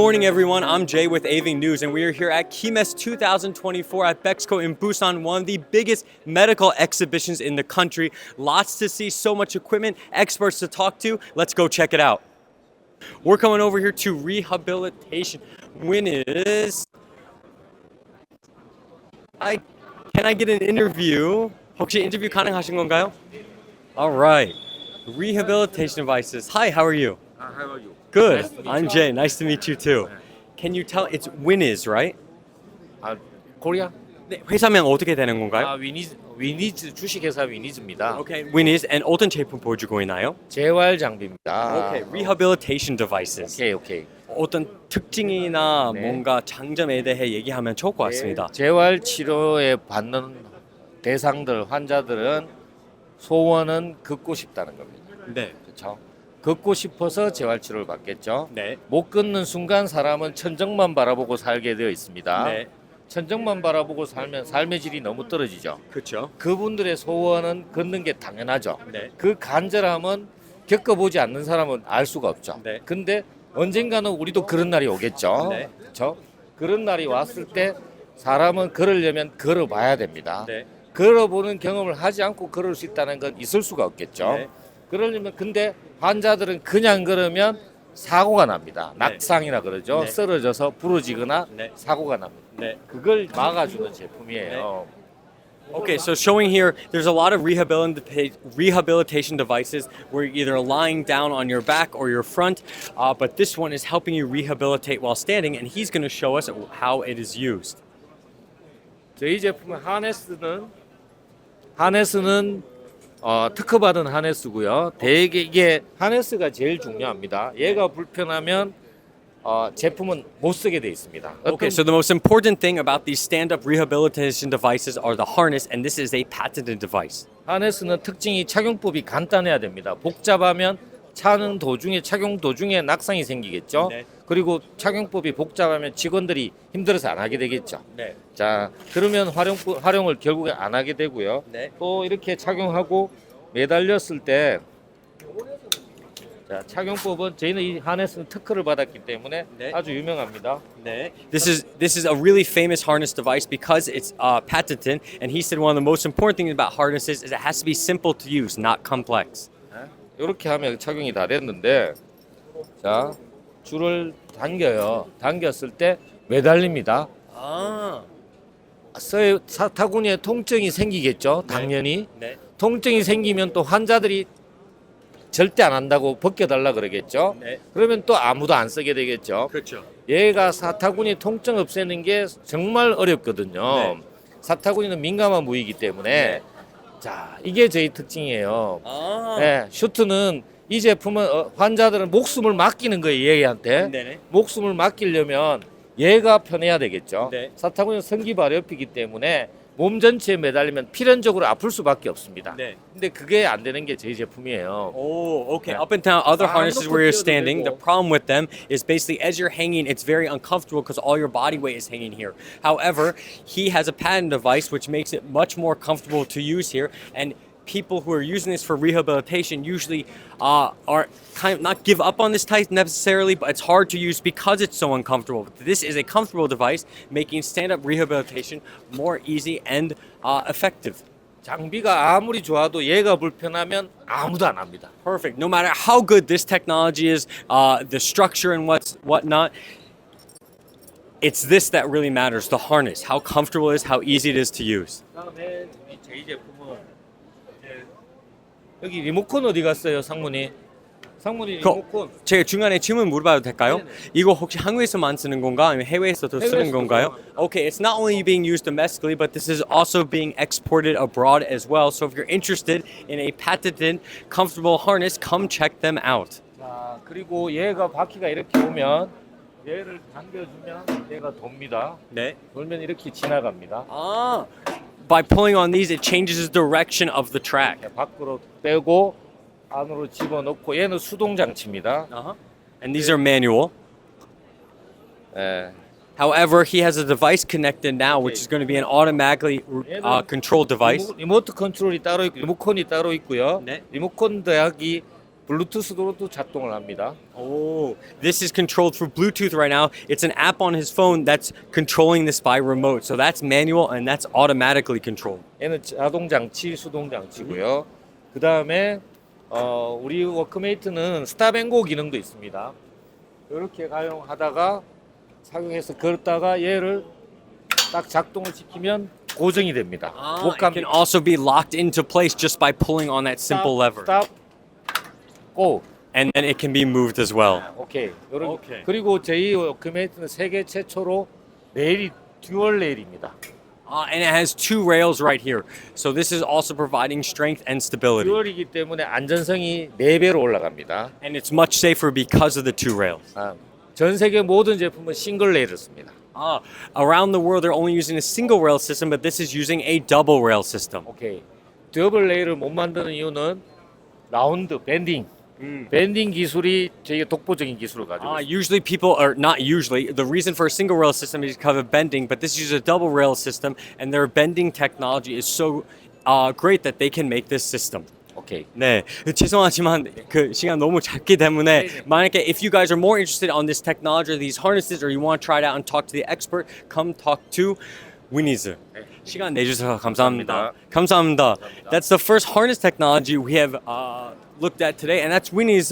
morning, everyone. I'm Jay with AV News, and we are here at KeyMess 2024 at Bexco in Busan, one of the biggest medical exhibitions in the country. Lots to see, so much equipment, experts to talk to. Let's go check it out. We're coming over here to rehabilitation. When is I can I get an interview? 혹시 인터뷰 가능하신 건가요? All right. Rehabilitation devices. Hi, how are you? Uh, how are you? Good. Nice to meet I'm you. Jay. Nice to meet you too. Can you tell it's Winners, right? 아, 코리아? 네, 회사명 어떻게 되는 건가요? 아, 위니즈, 위니즈 주식회사 위니즈입니다. Okay, Winners and 어떤 제품 보여주고 있나요? 재활 장비입니다. Okay, rehabilitation devices. 오케이, 오케이. 어떤 특징이나 네. 뭔가 장점에 대해 얘기하면 좋을 것 같습니다. 재활 치료에 받는 대상들, 환자들은 소원은 걷고 싶다는 겁니다. 네. 그렇죠? 걷고 싶어서 재활 치료를 받겠죠. 네. 못 걷는 순간 사람은 천정만 바라보고 살게 되어 있습니다. 네. 천정만 바라보고 살면 삶의 질이 너무 떨어지죠. 그렇죠. 그분들의 소원은 걷는 게 당연하죠. 네. 그 간절함은 겪어보지 않는 사람은 알 수가 없죠. 네. 근데 언젠가는 우리도 그런 날이 오겠죠. 네. 그렇죠? 그런 날이 왔을 때 사람은 걸으려면 걸어봐야 됩니다. 네. 걸어보는 경험을 하지 않고 걸을 수 있다는 건 있을 수가 없겠죠. 네. 그러려면 근데 환자들은 그냥 걸으면 사고가 납니다. 네. 낙상이라 그러죠. 네. 쓰러져서 부러지거나 네. 사고가 납니다. 네. 그걸 막아주는 제품이에요. Okay, so showing here, there's a lot of rehabilita- rehabilitation devices where you're either lying down on your back or your front, uh, but this one is helping you rehabilitate while standing, and he's going to show us how it is used. 저희 제품은 하네스는 하네스는 어, 특허받은 하네스고요. 대개 이게 하네스가 제일 중요합니다. 얘가 불편하면 어, 제품은 못 쓰게 돼 있습니다. Okay, so the most important thing about these stand-up rehabilitation devices are the harness, and this is a patented device. 하네스는 특징이 착용법이 간단해야 됩니다. 복잡하면 차는 도중에 착용 도중에 낙상이 생기겠죠. 네. 그리고 착용법이 복잡하면 직원들이 힘들어서 안 하게 되겠죠. 네. 자, 그러면 활용 활용을 결국에 안 하게 되고요. 네. 또 이렇게 착용하고 매달렸을 때 자, 착용법은 저희는 이 하네스는 특허를 받았기 때문에 네. 아주 유명합니다. This is this is a really famous harness device because it's uh, patented, and he said one of the most important things about harnesses is it has to be simple to use, not complex. 이렇게 하면 착용이 다 됐는데 자, 줄을 당겨요. 당겼을 때 매달립니다. 서 사타구니에 통증이 생기겠죠. 당연히 네. 통증이 생기면 또 환자들이 절대 안 한다고 벗겨달라 그러겠죠. 네. 그러면 또 아무도 안 쓰게 되겠죠. 그렇죠. 얘가 사타구니 통증 없애는 게 정말 어렵거든요. 네. 사타구니는 민감한 부위이기 때문에 네. 자 이게 저희 특징이에요. 아. 네, 슈트는 이 제품은 어, 환자들은 목숨을 맡기는 거예요 얘한테. 네네. 목숨을 맡기려면 얘가 편해야 되겠죠. 네. 사타구니는 성기발이 옆이기 때문에 몸 전체에 매달리면 필연적으로 아플 수밖에 없습니다. 네. 근데 그게 안 되는 게 저희 제품이에요. Oh, okay. Yeah. Up and down other Ah, harnesses no where you're good, standing, the no. problem with them is basically as you're hanging, it's very uncomfortable because all your body weight is hanging here. However, he has a patent device which makes it much more comfortable to use here, and people who are using this for rehabilitation usually uh, are kind of not give up on this type necessarily, but it's hard to use because it's so uncomfortable. This is a comfortable device, making stand-up rehabilitation more easy and uh, effective. 장비가 아무리 좋아도 얘가 불편하면 아무도 안 합니다. Perfect. No matter how good this technology is, uh, the structure and what's whatnot, it's this that really matters. The harness, how comfortable it is, how easy it is to use. 다음에 이 저희 제품은 이제 여기 리모컨 어디 갔어요, 상문이? 상문이 그- 리모컨. 제가 중간에 질문 물어봐도 될까요? 네네. 이거 혹시 한국에서만 쓰는 건가 아니면 해외에서도 쓰는 해외에서도 건가요? Okay, it's not only being used domestically, but this is also being exported abroad as well. So if you're interested in a patented, comfortable harness, come check them out. 자, 그리고 얘가 바퀴가 이렇게 오면 얘를 당겨주면 얘가 돕니다. 네. 돌면 이렇게 지나갑니다. Ah, by pulling on these, it changes the direction of the track. 이렇게 밖으로 빼고 안으로 집어넣고 얘는 수동 장치입니다. Uh-huh. And these are manual. 예. However, he has a device connected now, which is going to be an automatically uh, controlled device. 리모, 리모트 컨트롤이 따로 있고 리모컨이 따로 있고요. 네. 리모컨 대학이 블루투스로도 작동을 합니다. Oh, this is controlled through Bluetooth right now. It's an app on his phone that's controlling this by remote. So that's manual and that's automatically controlled. 얘는 자동 장치, 수동 장치고요. 그 다음에 어, 우리 워크메이트는 스탑앤고 기능도 있습니다. 이렇게 가용하다가 착용해서 걸었다가 얘를 딱 작동을 시키면 고정이 됩니다. Ah, 못 it 감기. can also be locked into place just by pulling on that simple lever. 스탑, 고. And then it can be moved as well. 오케이. 요런, 오케이. 그리고 저희 워크메이트는 세계 최초로 레일이 듀얼 레일입니다. Uh, and it has two rails right here. So this is also providing strength and stability. 듀얼이기 때문에 안전성이 4배로 올라갑니다. And it's much safer because of the two rails. 아, 전 세계 모든 제품은 싱글 레일을 씁니다. Uh, around the world, they're only using a single rail system, but this is using a double rail system. 오케이. 더블 레일을 못 만드는 이유는 라운드, 밴딩. 밴딩 기술이 저희가 독보적인 기술을 가지고 Uh, 있습니다. usually, people are not usually. The reason for a single rail system is because of bending, but this uses a double rail system, and their bending technology is so uh, great that they can make this system. 오케이. 네, 죄송하지만 그 시간 너무 작기 때문에 만약에 if you guys are more interested on this technology, these harnesses, or you want to try it out and talk to the expert, come talk to Winnie's. 시간 내주셔서 감사합니다. 감사합니다. That's the first harness technology we have uh, looked at today, and that's Winnie's.